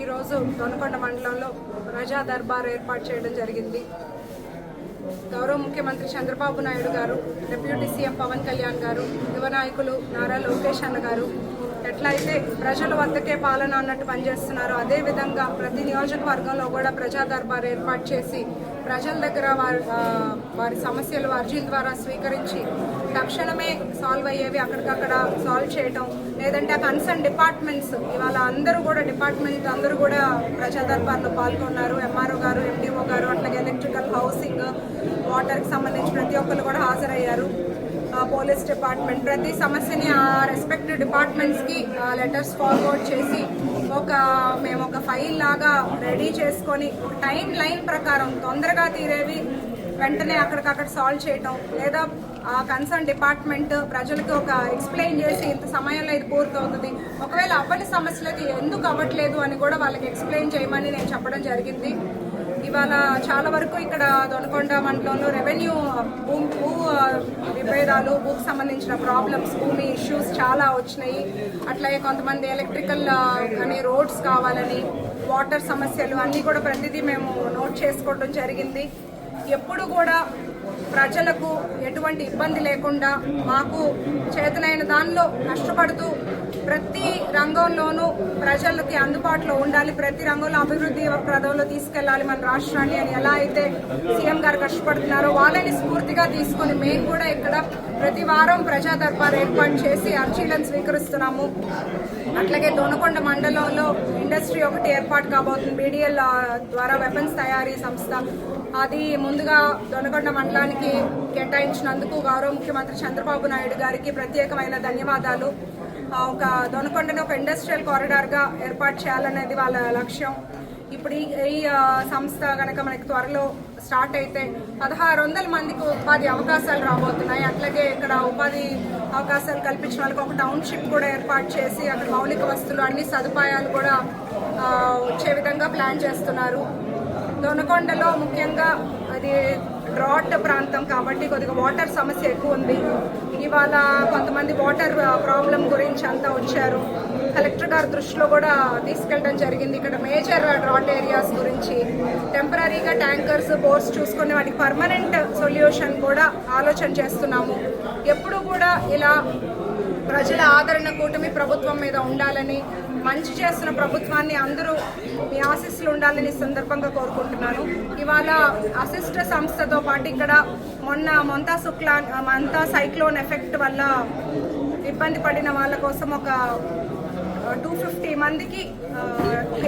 ఈరోజు దొనకొండ మండలంలో ప్రజా దర్బార్ ఏర్పాటు చేయడం జరిగింది. గౌరవ ముఖ్యమంత్రి చంద్రబాబు నాయుడు గారు డిప్యూటీ సీఎం పవన్ కళ్యాణ్ గారు యువ నాయకులు నారా లోకేష్ అన్న గారు ఎట్లయితే ప్రజల వద్దకే పాలన అన్నట్టు పనిచేస్తున్నారో అదేవిధంగా ప్రతి నియోజకవర్గంలో కూడా ప్రజా దర్బార్ ఏర్పాటు చేసి ప్రజల దగ్గర వారి వారి సమస్యలు అర్జీల ద్వారా స్వీకరించి తక్షణమే సాల్వ్ అయ్యేవి అక్కడికక్కడ సాల్వ్ చేయటం లేదంటే ఆ కన్సర్న్ డిపార్ట్మెంట్స్ ఇవాళ అందరూ కూడా డిపార్ట్మెంట్ అందరూ కూడా ప్రజా దర్బార్లో పాల్గొన్నారు. ఎంఆర్ఓ గారు ఎండిఓ గారు అట్లా ఎలక్ట్రికల్ హౌసింగ్ వాటర్కి సంబంధించి ప్రతి ఒక్కరు కూడా హాజరయ్యారు ఆ, పోలీస్ డిపార్ట్మెంట్. ప్రతి సమస్యని ఆ రెస్పెక్టివ్ డిపార్ట్మెంట్స్కి లెటర్స్ ఫార్వర్డ్ చేసి ఒక మేము ఒక ఫైల్ లాగా రెడీ చేసుకొని టైం లైన్ ప్రకారం తొందరగా తీరేవి వెంటనే అక్కడికక్కడ సాల్వ్ చేయటం లేదా ఆ కన్సర్న్ డిపార్ట్మెంట్ ప్రజలకు ఒక ఎక్స్ప్లెయిన్ చేసి ఇంత సమయంలో ఇది పూర్తవుతుంది. ఒకవేళ అవ్వని సమస్యలకి ఎందుకు అవ్వట్లేదు అని కూడా వాళ్ళకి ఎక్స్ప్లెయిన్ చేయమని నేను చెప్పడం జరిగింది. ఇవాళ చాలా వరకు ఇక్కడ దొనకొండ మండలంలో రెవెన్యూ భూ భూ భూకి సంబంధించిన ప్రాబ్లమ్స్ భూమి ఇష్యూస్ చాలా వచ్చినాయి. అట్లాగే కొంతమంది ఎలక్ట్రికల్ అనే రోడ్స్ కావాలని వాటర్ సమస్యలు అన్నీ కూడా ప్రతిదీ మేము నోట్ చేసుకోవడం జరిగింది. ఎప్పుడు కూడా ప్రజలకు ఎటువంటి ఇబ్బంది లేకుండా మాకు చేతనైన దానిలో కష్టపడుతూ ప్రతి రంగంలోనూ ప్రజలకి అందుబాటులో ఉండాలి. ప్రతి రంగంలో అభివృద్ధి ప్రదంలో తీసుకెళ్ళాలి మన రాష్ట్రాన్ని అని ఎలా అయితే సీఎం గారు కష్టపడుతున్నారో వాళ్ళని స్ఫూర్తిగా తీసుకొని మేము కూడా ఇక్కడ ప్రతి వారం ప్రజా దర్బార్ ఏర్పాటు చేసి అర్జీలను స్వీకరిస్తున్నాము. అట్లాగే దొనకొండ మండలంలో ఇండస్ట్రీ ఒకటి ఏర్పాటు కాబోతుంది. బీడిఎల్ ద్వారా వెపన్స్ తయారీ సంస్థ. అది ముందుగా దొనకొండ మండలానికి కేటాయించినందుకు గౌరవ ముఖ్యమంత్రి చంద్రబాబు నాయుడు గారికి ప్రత్యేకమైన ధన్యవాదాలు. ఒక దొనకొండను ఒక ఇండస్ట్రియల్ కారిడార్గా ఏర్పాటు చేయాలనేది వాళ్ళ లక్ష్యం. ఇప్పుడు ఈ ఈ సంస్థ కనుక మనకి త్వరలో స్టార్ట్ అయితే పదహారు వందల మందికి ఉపాధి అవకాశాలు రాబోతున్నాయి. అట్లాగే ఇక్కడ ఉపాధి అవకాశాలు కల్పించిన వాళ్ళకి ఒక టౌన్షిప్ కూడా ఏర్పాటు చేసి అక్కడ మౌలిక వస్తువులు అన్ని సదుపాయాలు కూడా వచ్చే విధంగా ప్లాన్ చేస్తున్నారు. దొనకొండలో ముఖ్యంగా అది డ్రాట్ ప్రాంతం కాబట్టి కొద్దిగా వాటర్ సమస్య ఎక్కువ ఉంది. ఇవాళ కొంతమంది వాటర్ ప్రాబ్లం గురించి అంతా వచ్చారు. కలెక్టర్ గారి దృష్టిలో కూడా తీసుకెళ్ళడం జరిగింది. ఇక్కడ మేజర్ డ్రాట్ ఏరియాస్ గురించి టెంపరీగా ట్యాంకర్స్ బోర్స్ చూసుకుని వాటికి పర్మనెంట్ సొల్యూషన్ కూడా ఆలోచన చేస్తున్నాము. ఎప్పుడు కూడా ఇలా ప్రజల ఆదరణ కూటమి ప్రభుత్వం మీద ఉండాలని మంచి చేస్తున్న ప్రభుత్వాన్ని అందరూ మీ ఆశీస్సులు ఉండాలని సందర్భంగా కోరుకుంటున్నాను. ఇవాళ అసిస్ట సంస్థతో పాటు ఇక్కడ మొన్న మొంతా శుక్లా మంతా సైక్లోన్ ఎఫెక్ట్ వల్ల ఇబ్బంది పడిన వాళ్ళ కోసం ఒక టూ ఫిఫ్టీ మందికి